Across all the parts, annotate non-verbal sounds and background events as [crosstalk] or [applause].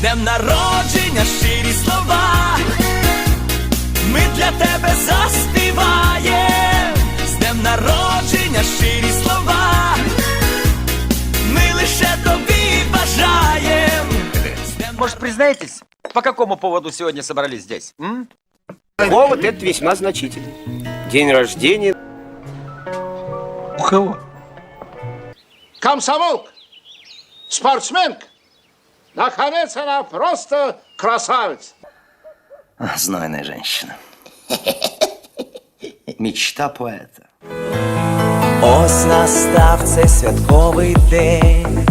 днем народження, щирі слова. Ми для тебе заспіваєм, з днем народження, щирі слова. Ми лише тобі бажаєм. З днем Может, признаетесь, по какому поводу сегодня собрались здесь? М? Повод этот весьма значительный. День рождения. У кого? Комсомолка, спортсменка. Наконец она просто красавица. Знойная женщина. [laughs] Мечта поэта. Ось настав цей святковий день.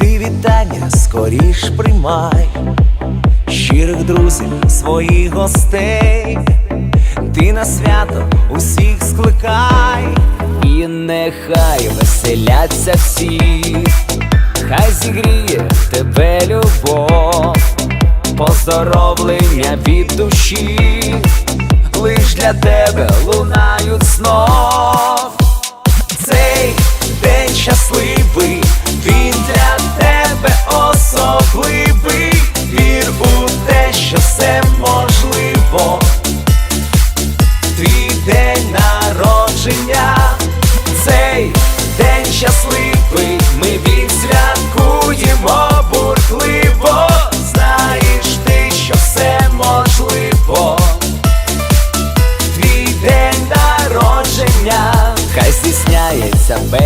Ти вітання скоріш приймай, щирих друзів, своїх гостей, ти на свято усіх скликай, і нехай веселяться всі, хай зігріє тебе любов, поздоровлення від душі, лиш для тебе лунають знов. Цей день щасливий, він для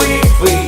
День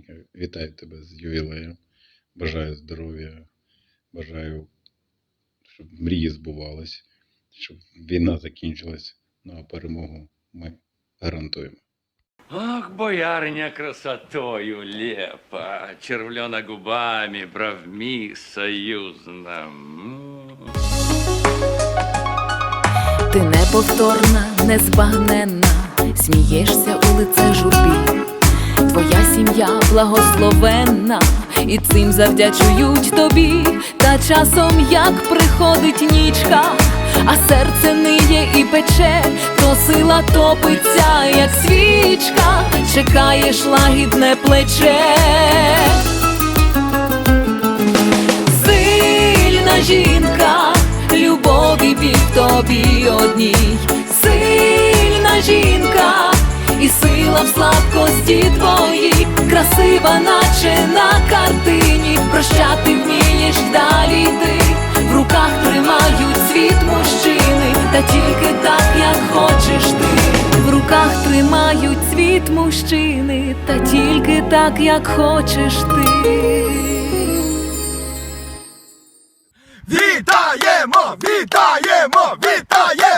Сестричка вітаю тебе з ювілеєм. Бажаю здоров'я, бажаю, щоб мрії збувались, щоб війна закінчилась. Ну а перемогу ми гарантуємо. Ах, боярня красотою лепа, червлена губами, бровми союзно. М. Ти неповторна, незбагненна, смієшся у лице журбі. Твоя сім'я благословенна, і цим завдячують тобі. Та часом як приходить нічка, а серце ниє і пече, то сила топиться, як свічка, чекаєш лагідне плече. Сильна жінка, любові бік тобі одній, сильна жінка, слабкості твоїй, красива, наче на картині, прощати вмієш далі йти, в руках тримають світ мужчини, та тільки так, як хочеш ти, в руках тримають світ мужчини, та тільки так, як хочеш ти. Вітаємо, вітаємо, вітаємо!